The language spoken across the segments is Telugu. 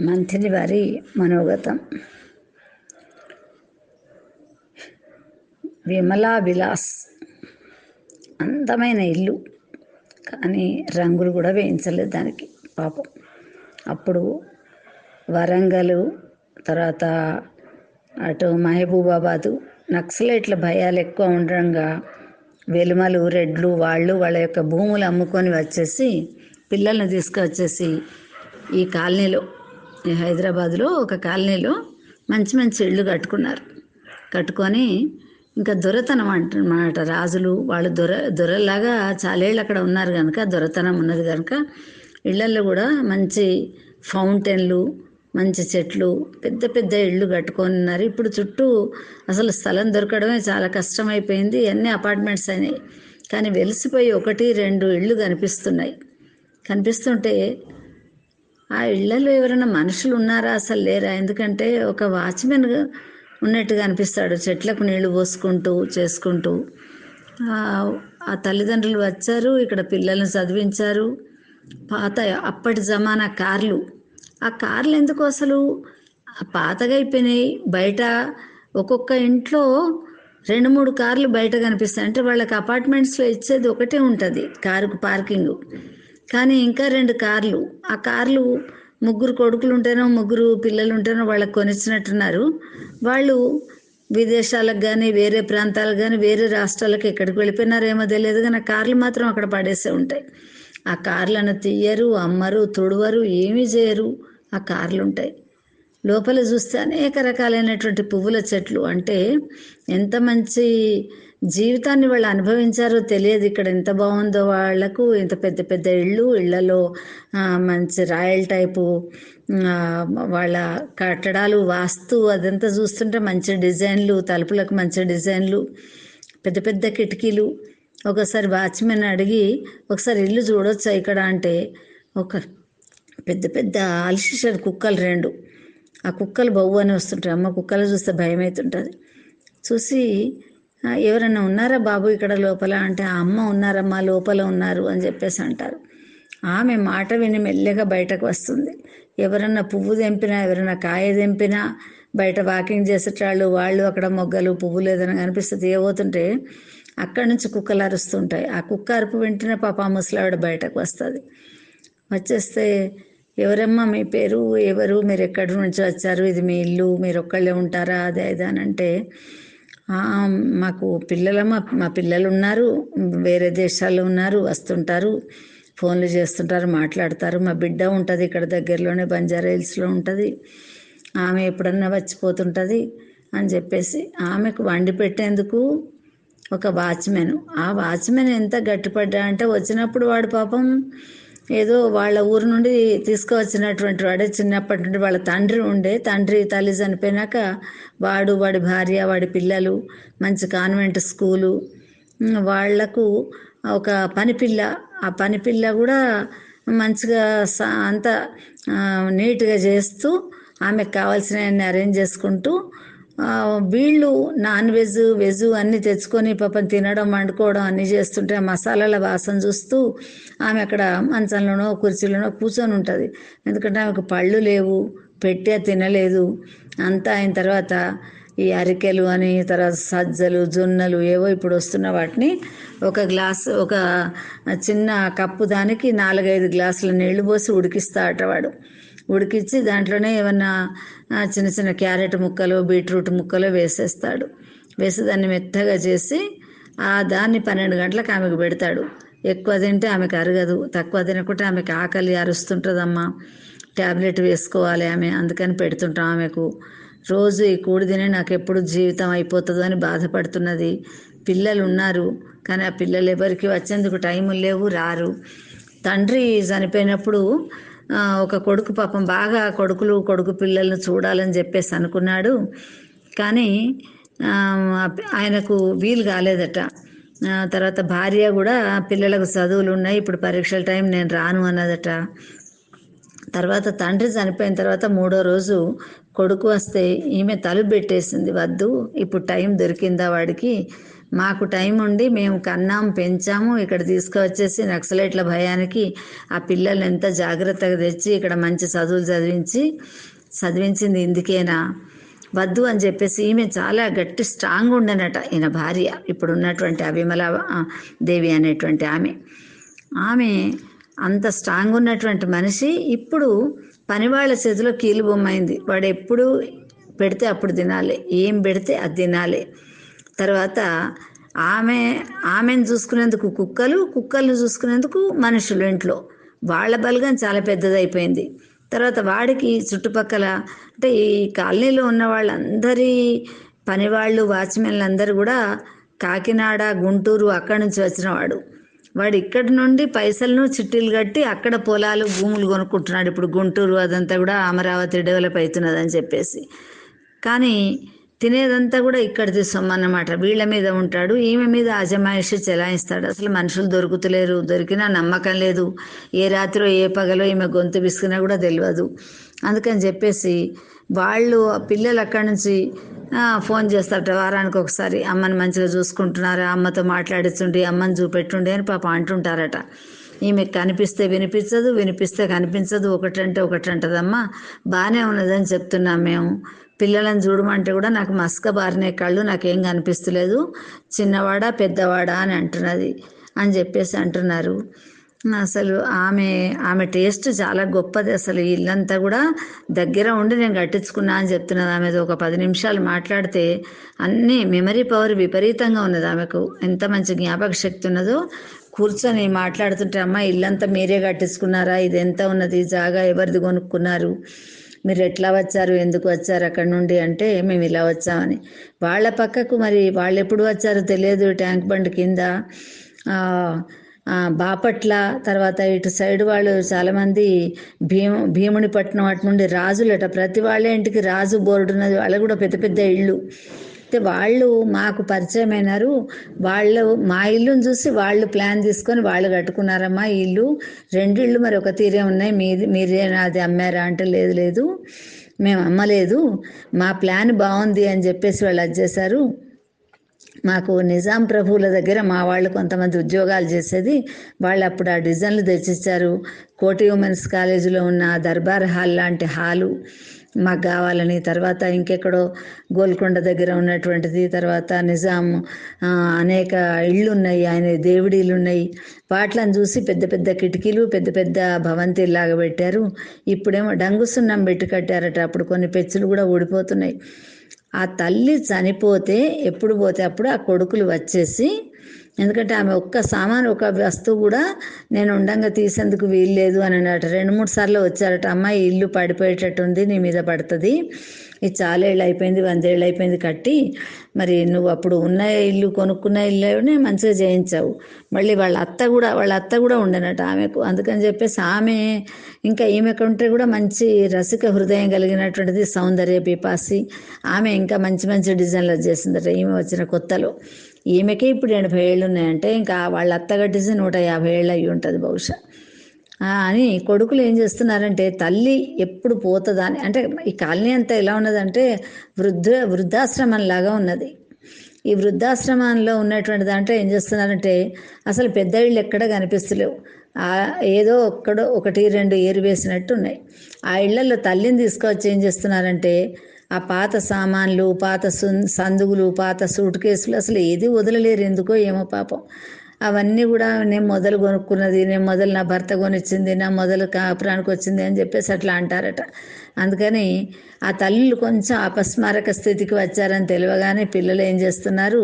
మంత్రి వారి మనోగతం. విమలా విలాస్. అందమైన ఇల్లు. కానీ రంగులు కూడా వేయించలేదు దానికి. పాపం. అప్పుడు వరంగల్ తర్వాత అటు మహబూబాబాదు నక్సలైట్ల భయాలు ఎక్కువ ఉండడంగా వెలుమలు రెడ్లు వాళ్ళు వాళ్ళ యొక్క భూములు అమ్ముకొని వచ్చేసి పిల్లల్ని తీసుకొచ్చేసి ఈ కాలనీలో హైదరాబాద్లో ఒక కాలనీలో మంచి మంచి ఇళ్ళు కట్టుకున్నారు. కట్టుకొని ఇంకా దొరతనం అంటమాట రాజులు. వాళ్ళు దొర దొరలాగా చాలేళ్ళు అక్కడ ఉన్నారు కనుక దొరతనం ఉన్నది కనుక ఇళ్ళల్లో కూడా మంచి ఫౌంటైన్లు మంచి చెట్లు పెద్ద పెద్ద ఇళ్ళు కట్టుకొని ఉన్నారు ఇప్పుడు చుట్టూ అసలు స్థలం దొరకడమే చాలా కష్టమైపోయింది. అన్ని అపార్ట్మెంట్స్ అయినాయి. కానీ వెలిసిపోయి ఒకటి రెండు ఇళ్ళు కనిపిస్తున్నాయి. కనిపిస్తుంటే ఆ ఇళ్ళలో ఎవరైనా మనుషులు ఉన్నారా? అసలు లేరా? ఎందుకంటే ఒక వాచ్మెన్ ఉన్నట్టుగా అనిపిస్తాడు. చెట్లకు నీళ్ళు పోసుకుంటూ చేసుకుంటూ. ఆ తల్లిదండ్రులు వచ్చారు. ఇక్కడ పిల్లల్ని చదివించారు. పాత అప్పటి జమానా కార్లు. ఆ కార్లు ఎందుకు అసలు? పాతగా అయిపోయినాయి. బయట ఒక్కొక్క ఇంట్లో రెండు మూడు కార్లు బయట కనిపిస్తాయి. అంటే వాళ్ళకి అపార్ట్మెంట్స్లో ఇచ్చేది ఒకటే ఉంటుంది. కారుకు పార్కింగ్ కానీ ఇంకా రెండు కార్లు. ఆ కార్లు ముగ్గురు కొడుకులు ఉంటేనో ముగ్గురు పిల్లలు ఉంటేనో వాళ్ళకి కొనిచ్చినట్టున్నారు. వాళ్ళు విదేశాలకు కానీ వేరే ప్రాంతాలకు కానీ వేరే రాష్ట్రాలకు ఎక్కడికి వెళ్ళిపోయినారేమో తెలియదు కానీ కార్లు మాత్రం అక్కడ పడేసే ఉంటాయి. ఆ కార్లను తీయరు అమ్మరు తుడవరు ఏమీ చేయరు. ఆ కార్లు ఉంటాయి లోపల చూస్తే అనేక రకాలైనటువంటి పువ్వుల చెట్లు. అంటే ఎంత మంచి జీవితాన్ని వాళ్ళు అనుభవించారో తెలియదు. ఇక్కడ ఎంత బాగుందో వాళ్ళకు ఇంత పెద్ద పెద్ద ఇళ్ళు ఇళ్ళలో మంచి రాయల్ టైపు వాళ్ళ కట్టడాలు వాస్తు అదంతా చూస్తుంటే మంచి డిజైన్లు తలుపులకు మంచి డిజైన్లు పెద్ద పెద్ద కిటికీలు. ఒకసారి వాచ్మెన్ అడిగి ఒకసారి ఇల్లు చూడొచ్చా ఇక్కడ అంటే ఒక పెద్ద పెద్ద అలసిషర్ కుక్కలు రెండు. ఆ కుక్కలు బవ్వు అని వస్తుంటాయి. అమ్మ కుక్కలు చూస్తే భయం అవుతుంటుంది చూసి ఎవరైనా ఉన్నారా బాబు ఇక్కడ లోపల? అంటే ఆ అమ్మ ఉన్నారమ్మా లోపల ఉన్నారు అని చెప్పేసి అంటారు. ఆమె మాట విని మెల్లగా బయటకు వస్తుంది. ఎవరన్నా పువ్వు తెంపినా ఎవరైనా కాయ తెంపినా బయట వాకింగ్ చేసేటాళ్ళు వాళ్ళు అక్కడ మొగ్గలు పువ్వులు ఏదైనా కనిపిస్తుంది ఏవోతుంటే అక్కడి నుంచి కుక్కలు అరుస్తుంటాయి. ఆ కుక్క అరుపు వెంటనే పాప ముసలావిడ బయటకు వస్తుంది. వచ్చేస్తే ఎవరమ్మా మీ పేరు? ఎవరు? మీరు ఎక్కడి నుంచి వచ్చారు? ఇది మీ ఇల్లు? మీరు ఒక్కళ్ళే ఉంటారా? అదే అదే అని అంటే మాకు పిల్లలమ్మ మా పిల్లలు ఉన్నారు వేరే దేశాల్లో ఉన్నారు వస్తుంటారు ఫోన్లు చేస్తుంటారు మాట్లాడతారు. మా బిడ్డ ఉంటుంది ఇక్కడ దగ్గరలోనే బంజారా హిల్స్లో ఉంటుంది. ఆమె ఎప్పుడన్నా వచ్చిపోతుంటుంది అని చెప్పేసి ఆమెకు వండి పెట్టేందుకు ఒక వాచ్మెన్. ఆ వాచ్మెన్ ఎంత గట్టిపడ్డా అంటే వచ్చినప్పుడు వాడు పాపం ఏదో వాళ్ళ ఊరు నుండి తీసుకువచ్చినటువంటి వాడే చిన్నప్పటి నుండి వాళ్ళ తండ్రి ఉండే. తండ్రి తల్లి చనిపోయినాక వాడు వాడి భార్య వాడి పిల్లలు మంచి కాన్వెంట్ స్కూలు వాళ్ళకు ఒక పనిపిల్ల. ఆ పనిపిల్ల కూడా మంచిగా అంత నీట్గా చేస్తూ ఆమెకు కావాల్సినవన్నీ అరేంజ్ చేసుకుంటూ వీళ్ళు నాన్ వెజ్ వెజ్ అన్నీ తెచ్చుకొని పాపం తినడం వండుకోవడం అన్నీ చేస్తుంటే మసాలాల వాసన చూస్తూ ఆమె అక్కడ మంచంలోనో కుర్చీలోనో కూర్చొని ఉంటుంది. ఎందుకంటే ఆమెకు పళ్ళు లేవు పెట్టే తినలేదు. అంతా అయిన తర్వాత ఈ అరికెలు అని తర్వాత సజ్జలు జొన్నలు ఏవో ఇప్పుడు వస్తున్న వాటిని ఒక గ్లాస్ ఒక చిన్న కప్పు దానికి నాలుగైదు గ్లాసుల నీళ్ళు పోసి ఉడికిస్తా అటవాడు ఉడికించి దాంట్లోనే ఏమన్నా చిన్న చిన్న క్యారెట్ ముక్కలు బీట్రూట్ ముక్కలు వేసేస్తాడు. వేసి దాన్ని మెత్తగా చేసి ఆ దాన్ని పన్నెండు గంటలకు ఆమెకు పెడతాడు. ఎక్కువ తింటే ఆమెకు అరగదు తక్కువ తినకుంటే ఆమెకు ఆకలి అరుస్తుంటుందమ్మా. ట్యాబ్లెట్ వేసుకోవాలి ఆమె అందుకని పెడుతుంటాం ఆమెకు. రోజు ఈ కూడి తినే నాకు ఎప్పుడు జీవితం అయిపోతుందో అని బాధపడుతున్నది. పిల్లలు ఉన్నారు కానీ ఆ పిల్లలు ఎవరికి వచ్చేందుకు టైం లేవు రారు. తండ్రి చనిపోయినప్పుడు ఒక కొడుకు పాపం బాగా కొడుకులు కొడుకు పిల్లల్ని చూడాలని చెప్పేసి అనుకున్నాడు. కానీ ఆయనకు వీలు కాలేదట. తర్వాత భార్య కూడా పిల్లలకు చదువులు ఉన్నాయి ఇప్పుడు పరీక్షల టైం నేను రాను అన్నదట. తర్వాత తండ్రి చనిపోయిన తర్వాత మూడో రోజు కొడుకు వస్తే ఈమె తలుపు పెట్టేసింది వద్దు ఇప్పుడు టైం దొరికిందా వాడికి? మాకు టైం ఉండి మేము కన్నాం పెంచాము ఇక్కడ తీసుకువచ్చేసి నక్సలైట్ల భయానికి ఆ పిల్లల్ని ఎంత జాగ్రత్తగా తెచ్చి ఇక్కడ మంచి చదువులు చదివించి చదివించింది ఇందుకేనా? వద్దు అని చెప్పేసి ఈమె చాలా గట్టి స్ట్రాంగ్ ఉండనట ఈయన భార్య. ఇప్పుడు ఉన్నటువంటి అభిమల దేవి అనేటువంటి ఆమె. ఆమె అంత స్ట్రాంగ్ ఉన్నటువంటి మనిషి. ఇప్పుడు పనివాళ్ళ చేతిలో కీలు బొమ్మైంది వాడు ఎప్పుడు పెడితే అప్పుడు తినాలి. ఏం పెడితే అది తినాలి. తర్వాత ఆమె ఆమెను చూసుకునేందుకు కుక్కలు కుక్కలను చూసుకునేందుకు మనుషులు ఇంట్లో. వాళ్ళ బలగం చాలా పెద్దదైపోయింది. తర్వాత వాడికి చుట్టుపక్కల అంటే ఈ కాలనీలో ఉన్న వాళ్ళందరి పనివాళ్ళు వాచ్మెన్లు అందరూ కూడా కాకినాడ గుంటూరు అక్కడి నుంచి వచ్చినవాడు. వాడు ఇక్కడి నుండి పైసలను చిట్టీలు కట్టి అక్కడ పొలాలు భూములు కొనుక్కుంటున్నాడు. ఇప్పుడు గుంటూరు అదంతా కూడా అమరావతి డెవలప్ అవుతున్నదని చెప్పేసి. కానీ తినేదంతా కూడా ఇక్కడ తీసుకోమన్నమాట వీళ్ళ మీద ఉంటాడు ఈమె మీద అజమాయిషి చెలాయిస్తాడు. అసలు మనుషులు దొరుకుతలేరు దొరికినా నమ్మకం లేదు. ఏ రాత్రో ఏ పగలో ఈమె గొంతు విసుకున్నా కూడా తెలియదు అందుకని చెప్పేసి వాళ్ళు ఆ పిల్లలు అక్కడి నుంచి ఫోన్ చేస్తారట వారానికి ఒకసారి అమ్మని మంచిగా చూసుకుంటున్నారా అమ్మతో మాట్లాడుతుండి అమ్మని చూపెట్టుండి అని పాప అంటుంటారట. ఈమె కనిపిస్తే వినిపించదు వినిపిస్తే కనిపించదు. ఒకటంటే ఒకటి అంటదమ్మా బాగానే ఉన్నదని చెప్తున్నాం మేము. పిల్లలను చూడమంటే కూడా నాకు మస్క బారినే కళ్ళు నాకేం కనిపిస్తలేదు. చిన్నవాడా పెద్దవాడా అని అంటున్నది అని చెప్పేసి అంటున్నారు. అసలు ఆమె ఆమె టేస్ట్ చాలా గొప్పది. అసలు ఇల్లంతా కూడా దగ్గర ఉండి నేను కట్టించుకున్నా అని చెప్తున్నది ఆమెది ఒక పది నిమిషాలు మాట్లాడితే అన్నీ మెమరీ పవర్ విపరీతంగా ఉన్నది ఆమెకు. ఎంత మంచి జ్ఞాపక శక్తి ఉన్నదో కూర్చొని మాట్లాడుతుంటే అమ్మ ఇల్లంతా మీరే కట్టించుకున్నారా? ఇది ఎంత ఉన్నది? జాగా ఎవరిది కొనుక్కున్నారు? మీరు ఎట్లా వచ్చారు? ఎందుకు వచ్చారు? అక్కడ నుండి అంటే మేము ఇలా వచ్చామని. వాళ్ళ పక్కకు మరి వాళ్ళు ఎప్పుడు వచ్చారో తెలియదు ట్యాంక్ బండ్ కింద. బాపట్ల తర్వాత ఇటు సైడ్ వాళ్ళు చాలామంది భీమ భీముని పట్నం అటు నుండి రాజులట. ప్రతి వాళ్ళ ఇంటికి రాజు బోర్డు ఉన్నది వాళ్ళు కూడా పెద్ద పెద్ద ఇళ్ళు. వాళ్ళు మాకు పరిచయం అయినారు. వాళ్ళు మా ఇల్లుని చూసి వాళ్ళు ప్లాన్ తీసుకొని వాళ్ళు కట్టుకున్నారమ్మా ఇల్లు. రెండు ఇళ్ళు మరి ఒక తీరే ఉన్నాయి. మీది మీరే అది అమ్మారా అంటే లేదు లేదు. మేము అమ్మలేదు. మా ప్లాన్ బాగుంది అని చెప్పేసి వాళ్ళు అది చేశారు. మాకు నిజాం ప్రభువుల దగ్గర మా వాళ్ళు కొంతమంది ఉద్యోగాలు చేసేది. వాళ్ళు అప్పుడు ఆ డిజైన్లు తెచ్చిచ్చారు. కోటి ఉమెన్స్ కాలేజీలో ఉన్న దర్బార్ హాల్ లాంటి హాలు. మాకు కావాలని తర్వాత ఇంకెక్కడో గోల్కొండ దగ్గర ఉన్నటువంటిది తర్వాత నిజాం అనేక ఇళ్ళు ఉన్నాయి ఆయన దేవుడి ఇళ్ళు ఉన్నాయి వాటిలను చూసి పెద్ద పెద్ద కిటికీలు పెద్ద పెద్ద భవంతిలాగా పెట్టారు. ఇప్పుడేమో డంగు సున్నం పెట్టి కట్టారట. అప్పుడు కొన్ని పెచ్చులు కూడా ఊడిపోతున్నాయి. ఆ తల్లి చనిపోతే ఎప్పుడు పోతే అప్పుడు ఆ కొడుకులు వచ్చేసి ఎందుకంటే ఆమె ఒక్క సామాను ఒక వస్తువు కూడా నేను ఉండంగా తీసేందుకు వీల్లేదు అని అన్నట రెండు మూడు సార్లు వచ్చారట. అమ్మ ఈ ఇల్లు పడిపోయేటట్టుంది నీ మీద పడుతుంది. ఇది చాలేళ్ళు ఏళ్ళు అయిపోయింది వందేళ్ళు అయిపోయింది కట్టి మరి నువ్వు అప్పుడు ఉన్న ఇల్లు కొనుక్కున్న ఇల్లునే మంచిగా చేయించావు. మళ్ళీ వాళ్ళ అత్త కూడా వాళ్ళ అత్త కూడా ఉండనట ఆమెకు. అందుకని చెప్పేసి ఆమె ఇంకా ఈమె కంటే కూడా మంచి రసిక హృదయం కలిగినటువంటిది సౌందర్య పిపాసి. ఆమె ఇంకా మంచి మంచి డిజైన్లు చేసిందట ఈమె వచ్చిన కొత్తలో. ఈమెకే ఇప్పుడు ఎనభై ఏళ్ళు ఉన్నాయంటే ఇంకా వాళ్ళ అత్తగట్టేసి నూట యాభై ఏళ్ళు అయి ఉంటుంది బహుశా. అని కొడుకులు ఏం చేస్తున్నారంటే తల్లి ఎప్పుడు పోతుందా అని అంటే ఈ కాలనీ అంతా ఎలా ఉన్నదంటే వృద్ధ వృద్ధాశ్రమం లాగా ఉన్నది. ఈ వృద్ధాశ్రమంలో ఉన్నటువంటి దాంట్లో ఏం చేస్తున్నారంటే అసలు పెద్ద ఇళ్ళు ఎక్కడ కనిపిస్తలేవు. ఏదో ఒక్కడో ఒకటి రెండు ఏరు వేసినట్టు ఉన్నాయి ఆ ఇళ్ళలో తల్లిని తీసుకొచ్చి ఏం చేస్తున్నారంటే ఆ పాత సామాన్లు పాత సందుగులు పాత సూట్ కేసులు అసలు ఏది వదలలేరు. ఎందుకో ఏమో పాపం. అవన్నీ కూడా నేను మొదలు కొనుక్కున్నది నేను మొదలు నా భర్త కొనిచ్చింది నా మొదలు కాపురానికి వచ్చింది అని చెప్పేసి అట్లా అంటారట. అందుకని ఆ తల్లులు కొంచెం అపస్మారక స్థితికి వచ్చారని తెలియగానే పిల్లలు ఏం చేస్తున్నారు?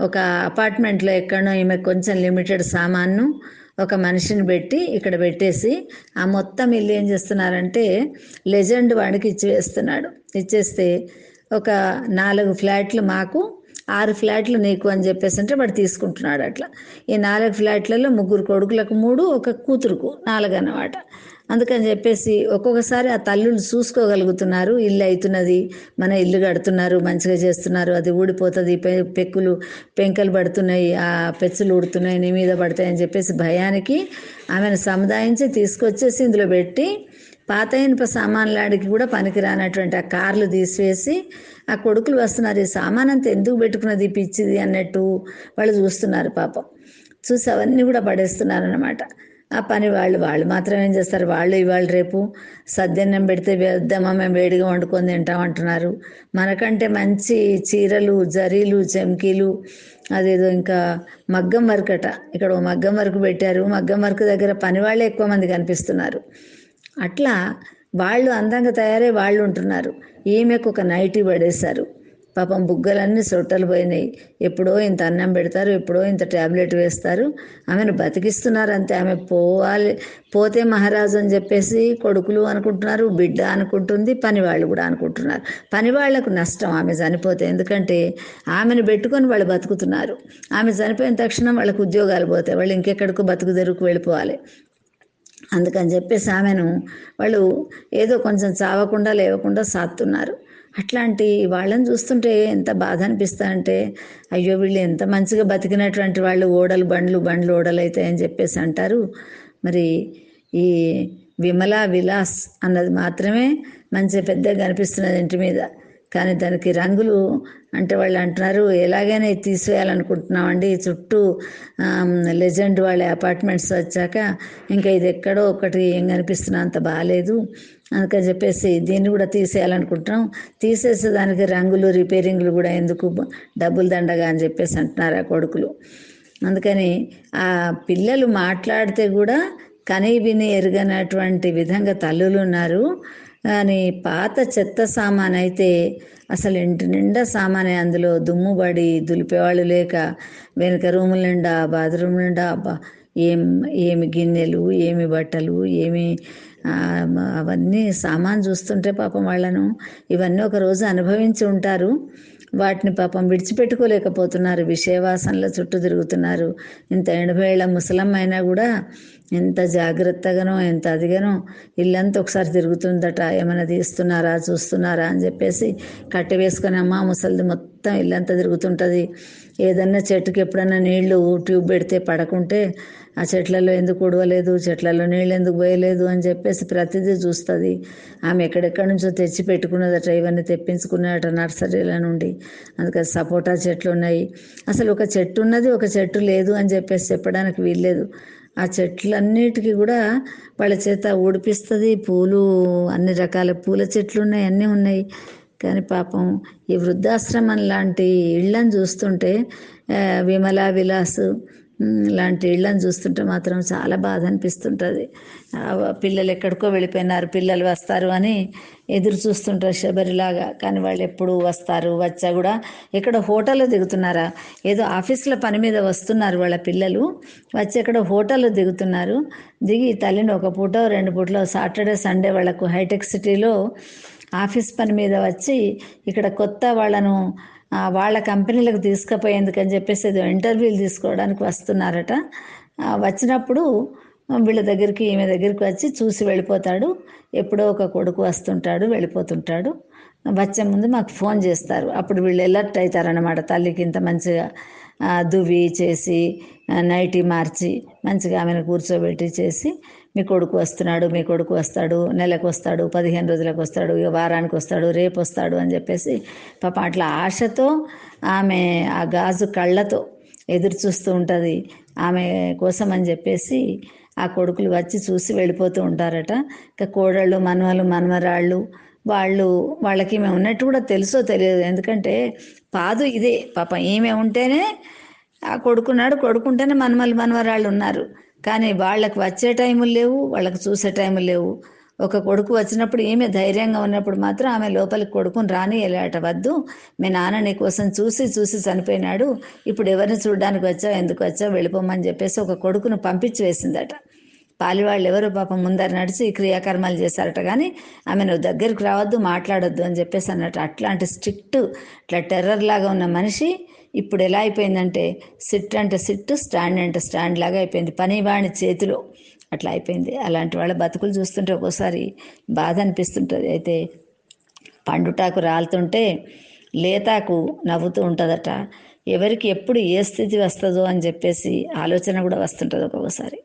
ఒక అపార్ట్మెంట్లో ఎక్కడనో ఈమె కొంచెం లిమిటెడ్ సామాన్ను ఒక మనిషిని పెట్టి ఇక్కడ పెట్టేసి ఆ మొత్తం ఇల్లు ఏం చేస్తున్నారంటే లెజెండ్ వాడికి ఇచ్చివేస్తున్నాడు ఇచ్చేస్తే ఒక నాలుగు ఫ్లాట్లు మాకు ఆరు ఫ్లాట్లు నీకు అని చెప్పేసి అంటే వాడు తీసుకుంటున్నాడు అట్లా. ఈ నాలుగు ఫ్లాట్లలో ముగ్గురు కొడుకులకు మూడు ఒక కూతురుకు నాలుగు అన్నమాట. అందుకని చెప్పేసి ఒక్కొక్కసారి ఆ తల్లులు చూసుకోగలుగుతున్నారు. ఇల్లు అవుతున్నది మన ఇల్లు కడుతున్నారు మంచిగా చేస్తున్నారు అది ఊడిపోతుంది పె- పెక్కులు పెంకలు పడుతున్నాయి ఆ పెచ్చులు ఊడుతున్నాయి నీ మీద పడతాయి అని చెప్పేసి భయానికి ఆమెను సముదాయించి తీసుకొచ్చేసి ఇందులో పెట్టి పాత ఇనుప సామాన్లాడికి కూడా పనికిరానటువంటి ఆ కార్లు తీసివేసి ఆ కొడుకులు వస్తున్నారు. ఈ సామాన్ అంతా ఎందుకు పెట్టుకున్నది ఈ పిచ్చిది అన్నట్టు వాళ్ళు చూస్తున్నారు పాపం. చూసి అవన్నీ కూడా పడేస్తున్నారు అనమాట ఆ పని వాళ్ళు వాళ్ళు మాత్రం ఏం చేస్తారు? వాళ్ళు ఇవాళ రేపు సద్దన్నం పెడితే వేద్దామా మేము వేడిగా వండుకొని తింటాం అంటున్నారు. మనకంటే మంచి చీరలు జరీలు చెమ్కీలు అదేదో ఇంకా మగ్గం వర్క్ అట ఇక్కడ మగ్గం వర్క్ పెట్టారు. మగ్గం వర్క్ దగ్గర పని వాళ్ళే ఎక్కువ మంది కనిపిస్తున్నారు. అట్లా వాళ్ళు అందంగా తయారై వాళ్ళు ఉంటున్నారు. ఈమెకు ఒక నైటీ పడేశారు. పాపం బుగ్గలన్నీ సొట్టలు పోయినాయి. ఎప్పుడో ఇంత అన్నం పెడతారు ఎప్పుడో ఇంత ట్యాబ్లెట్ వేస్తారు. ఆమెను బతికిస్తున్నారు అంతే. ఆమె పోవాలి పోతే మహారాజు అని చెప్పేసి కొడుకులు అనుకుంటున్నారు బిడ్డ అనుకుంటుంది పని వాళ్ళు కూడా అనుకుంటున్నారు. పనివాళ్ళకు నష్టం ఆమె చనిపోతే. ఎందుకంటే ఆమెను పెట్టుకొని వాళ్ళు బతుకుతున్నారు. ఆమె చనిపోయిన తక్షణం వాళ్ళకు ఉద్యోగాలు పోతాయి. వాళ్ళు ఇంకెక్కడికో బతుకు తెరుకు వెళ్ళిపోవాలి. అందుకని చెప్పేసి ఆమెను వాళ్ళు ఏదో కొంచెం చావకుండా లేవకుండా సాత్తున్నారు. అట్లాంటి వాళ్ళని చూస్తుంటే ఎంత బాధ అనిపిస్తా అంటే అయ్యో వీళ్ళు ఎంత మంచిగా బతికినటువంటి వాళ్ళు ఓడలు బండ్లు బండ్లు ఓడలు అవుతాయని చెప్పేసి అంటారు. మరి ఈ విమలా విలాస్ అన్నది మాత్రమే మంచి పెద్దగా కనిపిస్తున్నది ఇంటి మీద. కానీ దానికి రంగులు అంటే వాళ్ళు అంటున్నారు ఎలాగైనా ఇది తీసివేయాలనుకుంటున్నామండి చుట్టూ లెజెండ్ వాళ్ళ అపార్ట్మెంట్స్ వచ్చాక ఇంకా ఇది ఎక్కడో ఒకటి ఏం కనిపిస్తున్నా అంత బాగాలేదు అందుకని చెప్పేసి దీన్ని కూడా తీసేయాలనుకుంటున్నాం. తీసేసే దానికి రంగులు రిపేరింగ్లు కూడా ఎందుకు డబ్బులు దండగా అని చెప్పేసి అంటున్నారు ఆ కొడుకులు. అందుకని ఆ పిల్లలు మాట్లాడితే కూడా కనీ విని ఎరగనటువంటి విధంగా తల్లులు ఉన్నారు. కానీ పాత చెత్త సామాన్ అయితే అసలు ఇంటి నిండా సామానే అందులో దుమ్ము పడి దులిపేవాళ్ళు లేక వెనుక రూముల నిండా బాత్రూమ్ నిండా అబ్బా! ఏం ఏమి గిన్నెలు ఏమి బట్టలు ఏమి అవన్నీ సామాన్ చూస్తుంటే పాపం వాళ్ళను ఇవన్నీ ఒక రోజు అనుభవించి ఉంటారు. వాటిని పాపం విడిచిపెట్టుకోలేకపోతున్నారు. విషయవాసనలో చుట్టూ తిరుగుతున్నారు. ఇంత ఎనభై ఏళ్ళ ముసలమ్మ అయినా కూడా ఎంత జాగ్రత్తగానో ఎంత అదిగానో ఇల్లంతా ఒకసారి తిరుగుతుందట. ఏమైనా తీస్తున్నారా చూస్తున్నారా అని చెప్పేసి కట్టి వేసుకొని అమ్మ ముసలిది మొత్తం ఇల్లంతా తిరుగుతుంటుంది. ఏదన్నా చెట్టుకి ఎప్పుడన్నా నీళ్ళు ట్యూబ్ పెడితే పడకుంటే ఆ చెట్లలో ఎందుకు ఉడవలేదు చెట్లలో నీళ్ళు ఎందుకు పోయలేదు? అని చెప్పేసి ప్రతిదీ చూస్తుంది. ఆమె ఎక్కడెక్కడి నుంచో తెచ్చి పెట్టుకున్నదట ఇవన్నీ తెప్పించుకున్నదట నర్సరీల నుండి. అందుకని సపోటా చెట్లు ఉన్నాయి. అసలు ఒక చెట్టు ఉన్నది ఒక చెట్టు లేదు అని చెప్పేసి చెప్పడానికి వీల్లేదు. ఆ చెట్లన్నిటికీ కూడా వాళ్ళ చేత ఊడిపిస్తుంది. పూలు అన్ని రకాల పూల చెట్లు ఉన్నాయి అన్నీ ఉన్నాయి. కానీ పాపం ఈ వృద్ధాశ్రమం లాంటి ఇళ్ళని చూస్తుంటే విమలా విలాస్ లాంటి ఇళ్ళని చూస్తుంటే మాత్రం చాలా బాధ అనిపిస్తుంటుంది. పిల్లలు ఎక్కడికో వెళ్ళిపోయినారు పిల్లలు వస్తారు అని ఎదురు చూస్తుంటారు శబరిలాగా. కానీ వాళ్ళు ఎప్పుడు వస్తారు వచ్చా కూడా ఎక్కడ హోటల్లో దిగుతున్నారా? ఏదో ఆఫీసులో పని మీద వస్తున్నారు వాళ్ళ పిల్లలు. వచ్చి ఎక్కడ హోటల్లో దిగుతున్నారు. దిగి తల్లిని ఒక పూట రెండు పూటలో సాటర్డే సండే వాళ్ళకు హైటెక్ సిటీలో ఆఫీస్ పని మీద వచ్చి ఇక్కడ కొత్త వాళ్ళను వాళ్ళ కంపెనీలకు తీసుకుపోయేందుకని చెప్పేసి ఏదో ఇంటర్వ్యూలు తీసుకోవడానికి వస్తున్నారట. వచ్చినప్పుడు వీళ్ళ దగ్గరికి ఈమె దగ్గరికి వచ్చి చూసి వెళ్ళిపోతాడు. ఎప్పుడో ఒక కొడుకు వస్తుంటాడు వెళ్ళిపోతుంటాడు. వచ్చే ముందు మాకు ఫోన్ చేస్తారు. అప్పుడు వీళ్ళు ఎలర్ట్ అవుతారనమాట తల్లికి ఇంత మంచిగా దువ్వి చేసి నైటీ మార్చి మంచిగా ఆమెను కూర్చోబెట్టి చేసి మీ కొడుకు వస్తున్నాడు మీ కొడుకు వస్తాడు నెలకు వస్తాడు పదిహేను రోజులకు వస్తాడు ఇక వారానికి వస్తాడు రేపు వస్తాడు అని చెప్పేసి పాప అట్లా ఆశతో ఆమె ఆ గాజు కళ్ళతో ఎదురు చూస్తూ ఉంటుంది. ఆమె కోసం అని చెప్పేసి ఆ కొడుకులు వచ్చి చూసి వెళ్ళిపోతూ ఉంటారట. ఇంకా కోడళ్ళు మనవలు మనవరాళ్ళు వాళ్ళు వాళ్ళకి ఈమె ఉన్నట్టు కూడా తెలుసో తెలియదు. ఎందుకంటే పాదు ఇదే. పాపం ఈమె ఉంటేనే ఆ కొడుకున్నాడు కొడుకుంటేనే మనమలు మనవరాళ్ళు ఉన్నారు. కానీ వాళ్ళకి వచ్చే టైములు లేవు వాళ్ళకి చూసే టైములు లేవు. ఒక కొడుకు వచ్చినప్పుడు ఈమె ధైర్యంగా ఉన్నప్పుడు మాత్రం ఆమె లోపలికి కొడుకుని రాని ఎలాట వద్దు. మీ నాన్న నీ కోసం చూసి చూసి చనిపోయినాడు. ఇప్పుడు ఎవరిని చూడడానికి వచ్చావు ఎందుకు వచ్చావు వెళ్ళిపోమని చెప్పేసి ఒక కొడుకును పంపించి వేసిందట. పాలివాళ్ళు ఎవరు పాపం ముందర నడిచి క్రియాకర్మాలు చేశారట కానీ ఆమె నువ్వు దగ్గరికి రావద్దు మాట్లాడొద్దు అని చెప్పేసి అన్నట్టు అట్లాంటి స్ట్రిక్ట్ ఇట్లా టెర్రర్ లాగా ఉన్న మనిషి ఇప్పుడు ఎలా అయిపోయిందంటే సిట్ అంటే సిట్ స్టాండ్ అంటే స్టాండ్ లాగా అయిపోయింది. పనివాణి చేతిలో అట్లా అయిపోయింది. అలాంటి వాళ్ళ బతుకులు చూస్తుంటే ఒక్కోసారి బాధ అనిపిస్తుంటుంది. అయితే పండుటాకు రాలుతుంటే లేతాకు నవ్వుతూ ఉంటుందట. ఎవరికి ఎప్పుడు ఏ స్థితి వస్తుందో అని చెప్పేసి ఆలోచన కూడా వస్తుంటుంది ఒక్కొక్కసారి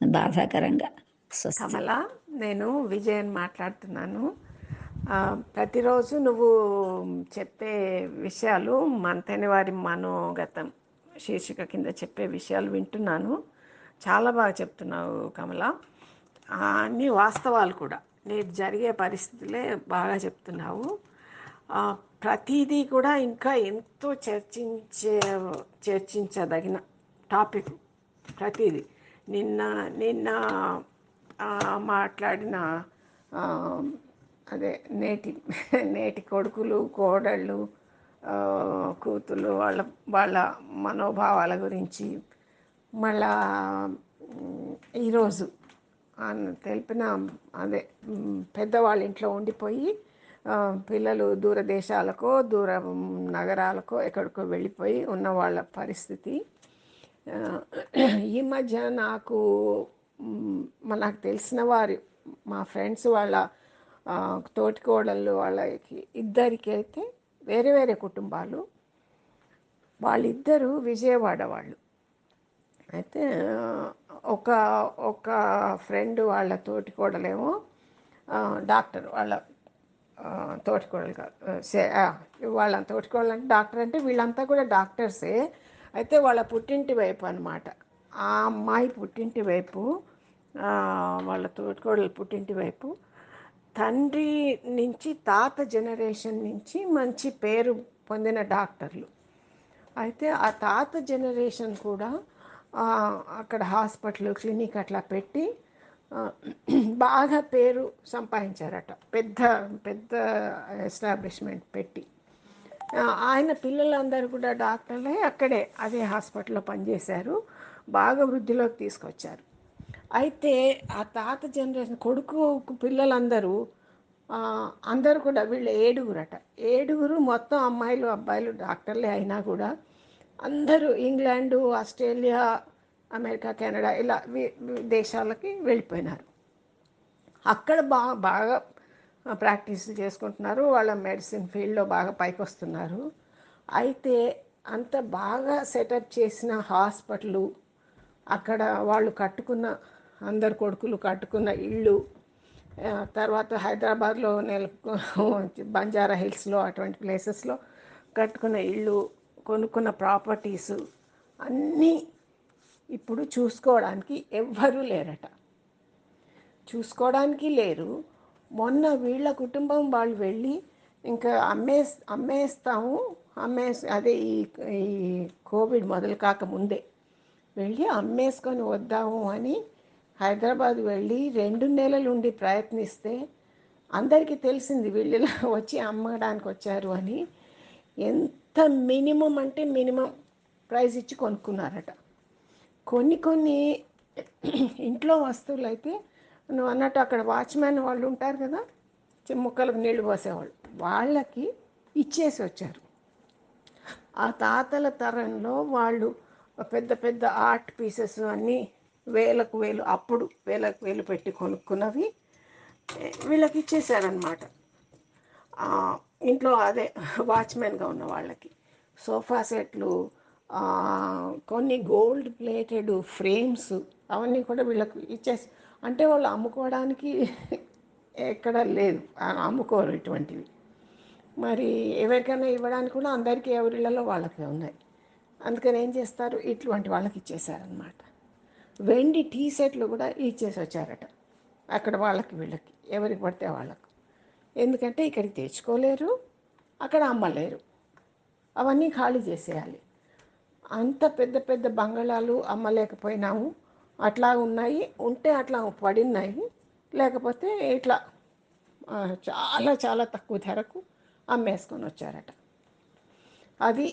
బాధాకరంగా. కమల నేను విజయన్ మాట్లాడుతున్నాను. ప్రతిరోజు నువ్వు చెప్పే విషయాలు మంతని వారి మనోగతం శీర్షిక కింద చెప్పే విషయాలు వింటున్నాను. చాలా బాగా చెప్తున్నావు కమల. అన్ని వాస్తవాలు కూడా నేటి జరిగే పరిస్థితులే బాగా చెప్తున్నావు. ప్రతిదీ కూడా ఇంకా ఎంతో చర్చించే చర్చించదగిన టాపిక్ ప్రతిదీ. నిన్న నిన్న మాట్లాడిన అదే నేటి నేటి కొడుకులు కోడళ్ళు కూతుళ్ళు వాళ్ళ వాళ్ళ మనోభావాల గురించి మళ్ళా ఈరోజు తెలిపిన అదే పెద్దవాళ్ళ ఇంట్లో ఉండిపోయి పిల్లలు దూరదేశాలకో దూర నగరాలకో ఎక్కడికో వెళ్ళిపోయి ఉన్న వాళ్ళ పరిస్థితి. ఈ మధ్య నాకు నాకు తెలిసిన వారి మా ఫ్రెండ్స్ వాళ్ళ తోటికోడళ్ళు వాళ్ళకి ఇద్దరికి అయితే వేరే వేరే కుటుంబాలు. వాళ్ళిద్దరూ విజయవాడ వాళ్ళు. అయితే ఒక ఒక ఫ్రెండ్ వాళ్ళ తోటికోడలేమో డాక్టర్ వాళ్ళ తోటికోడలు కాదు. సే- వాళ్ళ తోటికోడలు అంటే డాక్టర్ అంటే వీళ్ళంతా కూడా డాక్టర్సే. అయితే వాళ్ళ పుట్టింటి వైపు అనమాట ఆ అమ్మాయి పుట్టింటి వైపు వాళ్ళ తోటికోడలు పుట్టింటి వైపు తండ్రి నుంచి తాత జనరేషన్ నుంచి మంచి పేరు పొందిన డాక్టర్లు. అయితే ఆ తాత జనరేషన్ కూడా అక్కడ హాస్పిటల్ క్లినిక్ అట్లా పెట్టి బాగా పేరు సంపాదించారట. పెద్ద పెద్ద ఎస్టాబ్లిష్మెంట్ పెట్టి. ఆయన పిల్లలందరూ కూడా డాక్టర్లే అక్కడే అదే హాస్పిటల్లో పనిచేశారు. బాగా వృద్ధిలోకి తీసుకొచ్చారు. అయితే ఆ తాత జనరేషన్ కొడుకు పిల్లలందరూ అందరూ కూడా వీళ్ళు ఏడుగురట. ఏడుగురు మొత్తం అమ్మాయిలు అబ్బాయిలు డాక్టర్లే అయినా కూడా అందరూ ఇంగ్లాండు ఆస్ట్రేలియా అమెరికా కెనడా ఇలా వి- దేశాలకి వెళ్ళిపోయినారు. అక్కడ బాగా బాగా ప్రాక్టీస్ చేసుకుంటున్నారు. వాళ్ళ మెడిసిన్ ఫీల్డ్లో బాగా పైకి వస్తున్నారు అయితే అంత బాగా సెటప్ చేసిన హాస్పిటల్ అక్కడ వాళ్ళు కట్టుకున్న అందరు కొడుకులు కట్టుకున్న ఇళ్ళు తర్వాత హైదరాబాద్లో నెలకు బంజారా హిల్స్లో అటువంటి ప్లేసెస్లో కట్టుకున్న ఇళ్ళు కొనుక్కున్న ప్రాపర్టీస్ అన్నీ ఇప్పుడు చూసుకోవడానికి ఎవ్వరూ లేరట. చూసుకోవడానికి లేరు. మొన్న వీళ్ళ కుటుంబం వాళ్ళు వెళ్ళి ఇంకా అమ్మే అమ్మేస్తాము అమ్మే అదే ఈ ఈ కోవిడ్ మొదలు కాకముందే వెళ్ళి అమ్మేసుకొని వద్దాము అని హైదరాబాద్ వెళ్ళి రెండు నెలలు ఉండి ప్రయత్నిస్తే అందరికీ తెలిసింది వీళ్ళు ఇలా వచ్చి అమ్మడానికి వచ్చారు అని. ఎంత మినిమం అంటే మినిమం ప్రైస్ ఇచ్చి కొనుక్కున్నారట. కొన్ని కొన్ని ఇంట్లో వస్తువులు అయితే నువ్వు అన్నట్టు అక్కడ వాచ్మ్యాన్ వాళ్ళు ఉంటారు కదా చి- ముక్కలకు నీళ్ళు పోసేవాళ్ళు వాళ్ళకి ఇచ్చేసి వచ్చారు. ఆ తాతల తరంలో వాళ్ళు పెద్ద పెద్ద ఆర్ట్ పీసెస్ అన్నీ వేలకు వేలు అప్పుడు వేలకు వేలు పెట్టి కొనుక్కున్నవి వీళ్ళకి ఇచ్చేసారనమాట ఇంట్లో అదే వాచ్మెన్గా ఉన్న వాళ్ళకి. సోఫా సెట్లు కొన్ని గోల్డ్ ప్లేటెడ్ ఫ్రేమ్స్ అవన్నీ కూడా వీళ్ళకి ఇచ్చేసి అంటే వాళ్ళు అమ్ముకోవడానికి ఎక్కడ లేదు అమ్ముకోరు ఇటువంటివి. మరి ఎవరికైనా ఇవ్వడానికి కూడా అందరికీ ఎవరిళ్ళలో వాళ్ళకే ఉన్నాయి. అందుకని ఏం చేస్తారు? ఇటువంటి వాళ్ళకి ఇచ్చేసారనమాట వెండి టీ సెట్లు కూడా ఇచ్చేసి వచ్చారట అక్కడ వాళ్ళకి వీళ్ళకి ఎవరికి పడితే వాళ్ళకు. ఎందుకంటే ఇక్కడికి తెచ్చుకోలేరు అక్కడ అమ్మలేరు. అవన్నీ ఖాళీ చేసేయాలి. అంత పెద్ద పెద్ద బంగళాలు అమ్మలేకపోయినాము. అట్లా ఉన్నాయి ఉంటే అట్లా పడినాయి లేకపోతే ఇట్లా చాలా చాలా తక్కువ ధరకు అమ్మేసుకొని వచ్చారట అది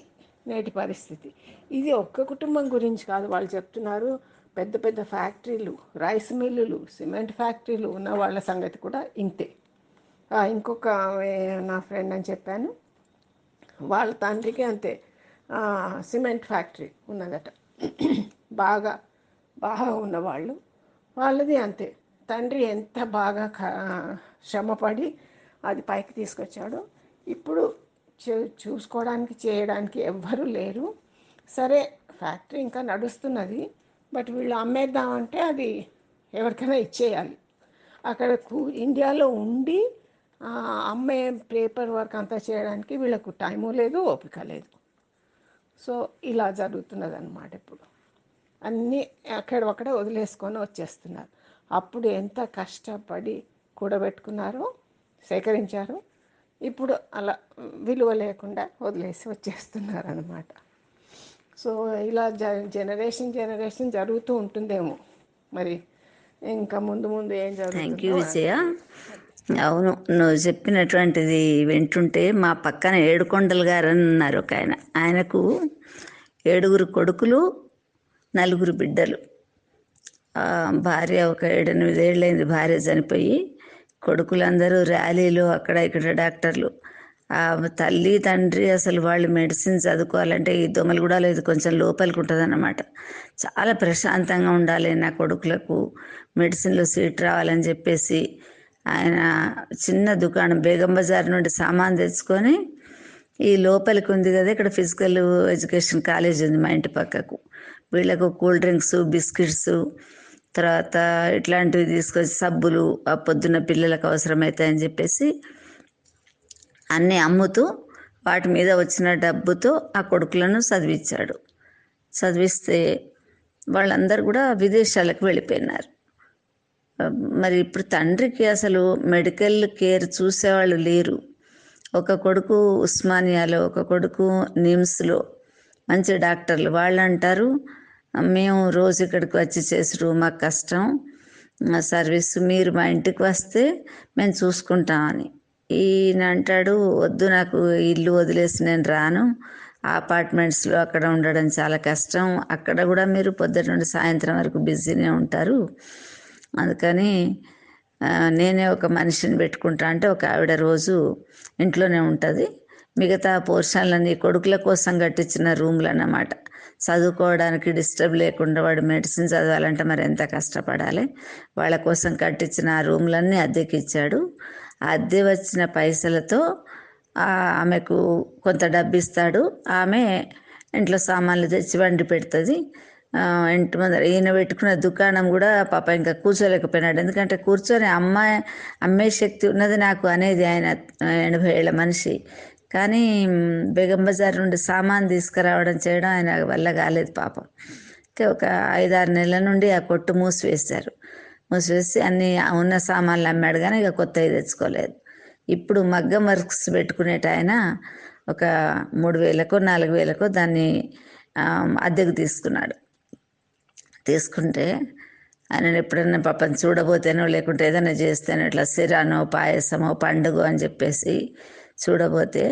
నేటి పరిస్థితి. ఇది ఒక్క కుటుంబం గురించి కాదు వాళ్ళు చెప్తున్నారు. పెద్ద పెద్ద ఫ్యాక్టరీలు రైస్ మిల్లులు సిమెంట్ ఫ్యాక్టరీలు ఉన్న వాళ్ళ సంగతి కూడా ఇంతే. ఇంకొక నా ఫ్రెండ్ అని చెప్పాను. వాళ్ళ తండ్రికి అంతే. సిమెంట్ ఫ్యాక్టరీ ఉన్నదట. బాగా బాగా ఉన్నవాళ్ళు. వాళ్ళది అంతే. తండ్రి ఎంత బాగా శ్రమపడి అది పైకి తీసుకొచ్చాడో ఇప్పుడు చూ- చూసుకోవడానికి చేయడానికి ఎవ్వరూ లేరు. సరే ఫ్యాక్టరీ ఇంకా నడుస్తున్నది. బట్ వీళ్ళు అమ్మేద్దామంటే అది ఎవరికైనా ఇచ్చేయాలి. అక్కడ కూ ఇండియాలో ఉండి అమ్మే పేపర్ వర్క్ అంతా చేయడానికి వీళ్ళకు టైము లేదు ఓపిక లేదు. సో ఇలా జరుగుతున్నది అనమాట ఇప్పుడు. అన్నీ అక్కడ ఒకడే వదిలేసుకొని వచ్చేస్తున్నారు. అప్పుడు ఎంత కష్టపడి కూడబెట్టుకున్నారో సేకరించారు ఇప్పుడు అలా విలువ లేకుండా వదిలేసి వచ్చేస్తున్నారు అనమాట సో ఇలా జ జనరేషన్ జనరేషన్ జరుగుతూ ఉంటుందేమో. మరి ఇంకా ముందు ముందు ఏం థ్యాంక్ యూ జరుగుతుందో విజయ. అవును నువ్వు చెప్పినటువంటిది వింటుంటే మా పక్కన ఏడుకొండలు గారు అని ఉన్నారు ఒక ఆయన. ఆయనకు ఏడుగురు కొడుకులు నలుగురు బిడ్డలు. భార్య ఒక ఏడెనిమిదేళ్ళైంది భార్య చనిపోయి. కొడుకులందరూ ర్యాలీలు అక్కడ ఇక్కడ డాక్టర్లు. తల్లి తండ్రి అసలు వాళ్ళు మెడిసిన్ చదువుకోవాలంటే ఈ దొంగలగూడలో ఇది కొంచెం లోపలికి ఉంటుంది అన్నమాట చాలా ప్రశాంతంగా ఉండాలి నా కొడుకులకు. మెడిసిన్లో సీట్ రావాలని చెప్పేసి ఆయన చిన్న దుకాణం బేగం బజార్ నుండి సామాన్ తెచ్చుకొని ఈ లోపలికి ఉంది కదా ఇక్కడ ఫిజికల్ ఎడ్యుకేషన్ కాలేజ్ ఉంది మా ఇంటి పక్కకు. వీళ్ళకు కూల్ డ్రింక్స్ బిస్కెట్స్ తర్వాత ఇట్లాంటివి తీసుకొచ్చి సబ్బులు ఆ పొద్దున్న పిల్లలకు అవసరమవుతాయని చెప్పేసి అన్నీ అమ్ముతూ వాటి మీద వచ్చిన డబ్బుతో ఆ కొడుకులను చదివించాడు. చదివిస్తే వాళ్ళందరూ కూడా విదేశాలకు వెళ్ళిపోయినారు. మరి ఇప్పుడు తండ్రికి అసలు మెడికల్ కేర్ చూసేవాళ్ళు లేరు. ఒక కొడుకు ఉస్మానియాలో ఒక కొడుకు నిమ్స్లో మంచి డాక్టర్లు వాళ్ళు అంటారు మేము రోజు ఇక్కడికి వచ్చి చేసుడు మాకు కష్టం మా సర్వీస్ మీరు మా ఇంటికి వస్తే మేము చూసుకుంటామని ఈయన అంటాడు వద్దు నాకు ఇల్లు వదిలేసి నేను రాను. అపార్ట్మెంట్స్లో అక్కడ ఉండడం చాలా కష్టం. అక్కడ కూడా మీరు పొద్దుట నుండి సాయంత్రం వరకు బిజీనే ఉంటారు. అందుకని నేనే ఒక మనిషిని పెట్టుకుంటా. అంటే ఒక ఆవిడ రోజు ఇంట్లోనే ఉంటుంది. మిగతా పోర్షన్లన్నీ కొడుకుల కోసం కట్టించిన రూమ్లు అన్నమాట చదువుకోవడానికి డిస్టర్బ్ లేకుండా వాడు మెడిసిన్ చదవాలంటే మరి ఎంత కష్టపడాలి? వాళ్ళ కోసం కట్టించిన ఆ రూమ్లన్నీ అద్దెకి ఇచ్చాడు అద్దె వచ్చిన పైసలతో ఆమెకు కొంత డబ్బు ఇస్తాడు ఆమె ఇంట్లో సామాన్లు తెచ్చి వండి పెడుతుంది. ఇంటి ముందర ఈయన పెట్టుకున్న దుకాణం కూడా పాప ఇంకా కూర్చోలేకపోయినాడు. ఎందుకంటే కూర్చొని అమ్మాయి అమ్మే శక్తి ఉన్నది నాకు అనేది ఆయన ఎనభై ఏళ్ళ మనిషి. కానీ బేగం బజార్ నుండి సామాన్ తీసుకురావడం చేయడం ఆయన వల్ల కాలేదు పాపం. ఒక ఐదారు నెలల నుండి ఆ కొట్టు మూసివేశారు. మూసివేసి అన్ని ఉన్న సామాన్లు అమ్మాడు కానీ ఇక కొత్తవి తెచ్చుకోలేదు. ఇప్పుడు మగ్గం వర్క్స్ పెట్టుకునేట ఆయన ఒక మూడు వేలకో నాలుగు వేలకో దాన్ని అద్దెకు తీసుకున్నాడు. తీసుకుంటే ఆయన ఎప్పుడన్నా పాపం చూడబోతేనో లేకుంటే ఏదైనా చేస్తేనో ఇట్లా సిరానో పాయసమో పండుగ అని చెప్పేసి చూడబోతే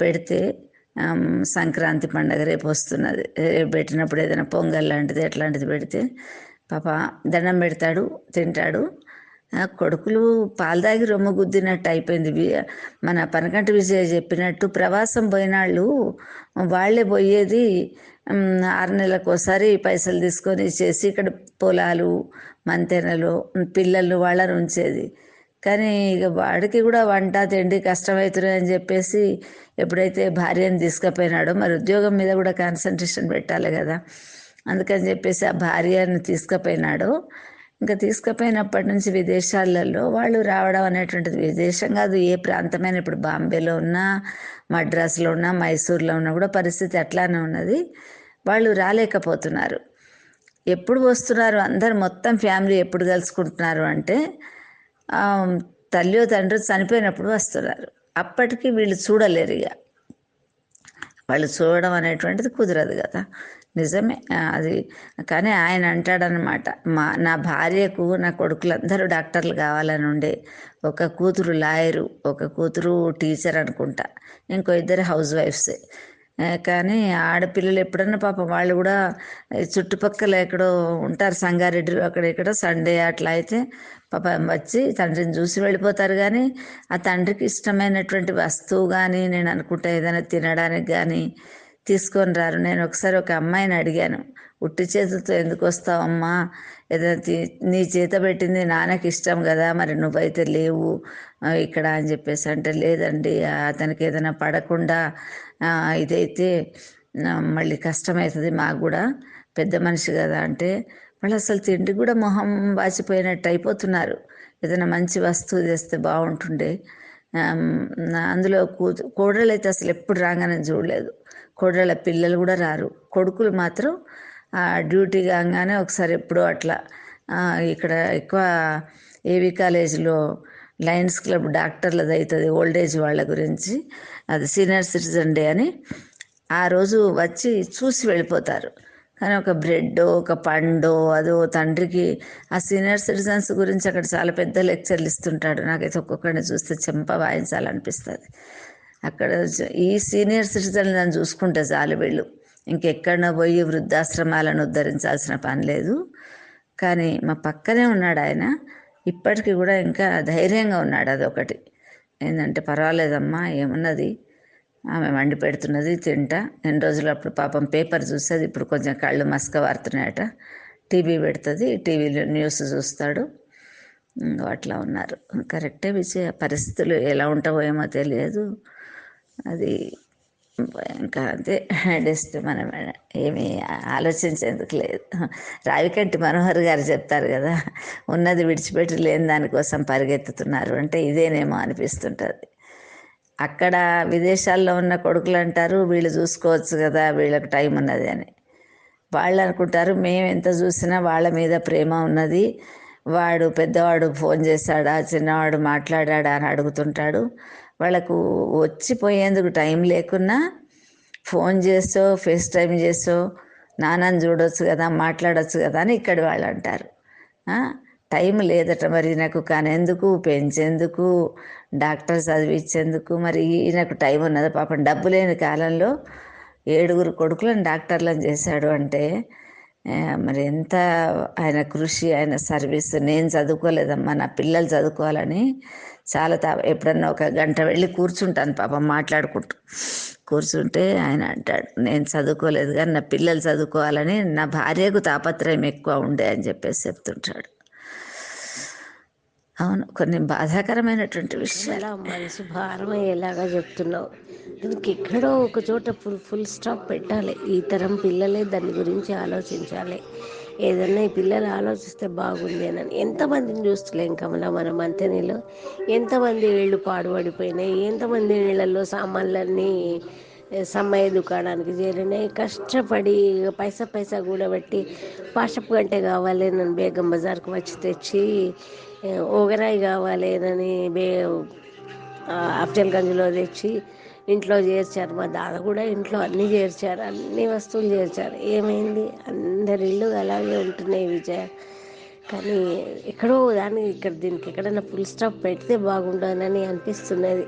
పెడితే సంక్రాంతి పండగ రేపు వస్తున్నది. రేపు పెట్టినప్పుడు ఏదైనా పొంగల్ లాంటిది ఎట్లాంటిది పెడితే పాప దండం పెడతాడు తింటాడు. కొడుకులు పాలు తాగి రొమ్ము గుద్దినట్టు అయిపోయింది. మన పనకంటి విజయ చెప్పినట్టు ప్రవాసం పోయినాళ్ళు వాళ్ళే పోయేది ఆరు నెలలకు ఒకసారి పైసలు తీసుకొని చేసి ఇక్కడ పొలాలు మంతెనలు పిల్లలు వాళ్ళని ఉంచేది. కానీ ఇక వాడికి కూడా వంట తిండి కష్టమవుతుంది అని చెప్పేసి ఎప్పుడైతే భార్యను తీసుకుపోయినాడో మరి ఉద్యోగం మీద కూడా కాన్సన్ట్రేషన్ పెట్టాలి కదా. అందుకని చెప్పేసి ఆ భార్యను తీసుకుపోయినాడు. ఇంకా తీసుకుపోయినప్పటి నుంచి విదేశాలలో వాళ్ళు రావడం అనేటువంటిది విదేశం కాదు ఏ ప్రాంతమైన ఇప్పుడు బాంబేలో ఉన్నా మద్రాసులో ఉన్నా మైసూర్లో ఉన్నా కూడా పరిస్థితి అట్లానే ఉన్నది. వాళ్ళు రాలేకపోతున్నారు. ఎప్పుడు వస్తున్నారు? అందరు మొత్తం ఫ్యామిలీ ఎప్పుడు కలుసుకుంటున్నారు అంటే తల్లి తండ్రి చనిపోయినప్పుడు వస్తున్నారు. అప్పటికి వీళ్ళు చూడలేరు ఇక వాళ్ళు చూడడం అనేటువంటిది కుదరదు కదా. నిజమే. అది కానీ ఆయన అంటాడనమాట మా నా భార్యకు నా కొడుకులందరూ డాక్టర్లు కావాలని ఉండే ఒక కూతురు లాయరు ఒక కూతురు టీచర్ అనుకుంటా ఇంకో ఇద్దరు హౌస్ వైఫ్సే. కానీ ఆడపిల్లలు ఎప్పుడన్నా పాపం వాళ్ళు కూడా చుట్టుపక్కల ఎక్కడో ఉంటారు సంగారెడ్డి అక్కడ ఇక్కడ సండే అట్లా అయితే పాపం వచ్చి తండ్రిని చూసి వెళ్ళిపోతారు కానీ ఆ తండ్రికి ఇష్టమైనటువంటి వస్తువు కానీ నేను అనుకుంటా ఏదైనా తినడానికి కానీ తీసుకొని రారు. నేను ఒకసారి ఒక అమ్మాయిని అడిగాను ఉట్టి చేతులతో ఎందుకు వస్తావు అమ్మా ఏదైనా నీ చేత పెట్టింది నాన్నకి ఇష్టం కదా మరి నువ్వైతే లేవు ఇక్కడ అని చెప్పేసి. అంటే లేదండి అతనికి ఏదైనా పడకుండా ఇదైతే మళ్ళీ కష్టమవుతుంది మాకు కూడా పెద్ద మనిషి కదా అంటే వాళ్ళు అసలు తిండి కూడా మొహం వాచిపోయినట్టు అయిపోతున్నారు. ఏదైనా మంచి వస్తువు తెస్తే బాగుంటుండే. అందులో కూ కోడలైతే అయితే అసలు ఎప్పుడు రాగానే చూడలేదు. కోడళ్ళ పిల్లలు కూడా రారు. కొడుకులు మాత్రం డ్యూటీ కాగానే ఒకసారి ఎప్పుడో అట్లా ఇక్కడ ఎక్కువ ఏవి కాలేజీలో లయన్స్ క్లబ్ డాక్టర్లది అవుతుంది ఓల్డ్ ఏజ్ వాళ్ళ గురించి అది సీనియర్ సిటిజన్ డే అని ఆ రోజు వచ్చి చూసి వెళ్ళిపోతారు. కానీ ఒక బ్రెడ్ ఒక పండు అదో తండ్రికి ఆ సీనియర్ సిటిజన్స్ గురించి అక్కడ చాలా పెద్ద లెక్చర్లు ఇస్తుంటాడు. నాకైతే ఒక్కొక్కరిని చూస్తే చెంప వాయించాలనిపిస్తుంది. అక్కడ ఈ సీనియర్ సిటిజన్లను చూసుకుంటే చాలు వీళ్ళు. ఇంకెక్కడనో పోయి వృద్ధాశ్రమాలను ఉద్ధరించాల్సిన పని లేదు. కానీ మా పక్కనే ఉన్నాడు ఆయన. ఇప్పటికీ కూడా ఇంకా ధైర్యంగా ఉన్నాడు అదొకటి. ఏంటంటే పర్వాలేదమ్మా ఏమున్నది? ఆమె వండి పెడుతున్నది తింటా. ఎన్ని రోజులు అప్పుడు పాపం పేపర్ చూసేది ఇప్పుడు కొంచెం కళ్ళు మసక వారుతున్నాయట టీవీ పెడుతుంది టీవీలో న్యూస్ చూస్తాడు. అట్లా ఉన్నారు. కరెక్టే విజయ పరిస్థితులు ఎలా ఉంటావో ఏమో తెలియదు. అది ఇంకా అంతే. జస్ట్ మనం ఏమీ ఆలోచించేందుకు లేదు. రావికంటి మనోహర్ గారు చెప్తారు కదా ఉన్నది విడిచిపెట్టి లేని దానికోసం పరిగెత్తుతున్నారు. అంటే ఇదేనేమో అనిపిస్తుంటుంది. అక్కడ విదేశాల్లో ఉన్న కొడుకులు అంటారు వీళ్ళు చూసుకోవచ్చు కదా వీళ్ళకి టైం ఉన్నది అని. వాళ్ళు అనుకుంటారు మేము ఎంత చూసినా వాళ్ళ మీద ప్రేమ ఉన్నది. వాడు పెద్దవాడు ఫోన్ చేశాడా చిన్నవాడు మాట్లాడాడా అని అడుగుతుంటాడు. వాళ్ళకు వచ్చిపోయేందుకు టైం లేకున్నా ఫోన్ చేసో ఫేస్ టైం చేసో నాన్నని చూడొచ్చు కదా మాట్లాడొచ్చు కదా అని ఇక్కడ వాళ్ళు అంటారు. టైం లేదట మరి నాకు కానేందుకు పెంచేందుకు డాక్టర్ చదివించేందుకు మరి ఈయనకు టైం ఉన్నది. పాపం డబ్బు లేని కాలంలో ఏడుగురు కొడుకులను డాక్టర్లను చేశాడు అంటే మరి ఎంత ఆయన కృషి ఆయన సర్వీస్. నేను చదువుకోలేదమ్మా నా పిల్లలు చదువుకోవాలని చాలా తా ఎప్పుడన్నా ఒక గంట వెళ్ళి కూర్చుంటాను పాపం మాట్లాడుకుంటూ. కూర్చుంటే ఆయన అంటాడు నేను చదువుకోలేదు కానీ నా పిల్లలు చదువుకోవాలని నా భార్యకు తాపత్రయం ఎక్కువ ఉండే అని చెప్పేసి చెప్తుంటాడు. అవును కొన్ని బాధాకరమైనటువంటి విషయాలు. మనసు భారం అయ్యేలాగా చెప్తున్నావు. దీనికి ఎక్కడో ఒక చోట ఫుల్ ఫుల్ స్టాప్ పెట్టాలి. ఈ తరం పిల్లలే దాని గురించి ఆలోచించాలి. ఏదన్నా ఈ పిల్లలు ఆలోచిస్తే బాగుంది అని ఎంతమందిని చూస్తలేం కమలా మన మంతెనీలో ఎంతమంది ఇళ్ళు పాడుపడిపోయినాయి ఎంతమంది ఇళ్ళలో సామాన్లన్నీ సమ్మయ్య దుకాణానికి చేరినాయి కష్టపడి పైసా పైసా కూడబెట్టి పాషపు గంటే కావాలి నన్ను బేగం బజార్కి వచ్చి తెచ్చి ఓగరాయి కావాలి కావాలేనని బే ఆ, అఫ్జల్గంజ్లో తెచ్చి ఇంట్లో చేర్చారు మా దాద కూడా ఇంట్లో అన్నీ చేర్చారు అన్ని వస్తువులు చేర్చారు. ఏమైంది? అందరి ఇల్లు అలాగే ఉంటున్నాయి విజయ. కానీ ఎక్కడో దాన్ని ఇక్కడ దీనికి ఎక్కడైనా ఫుల్ స్టాప్ పెడితే బాగుంటుందని అనిపిస్తున్నది.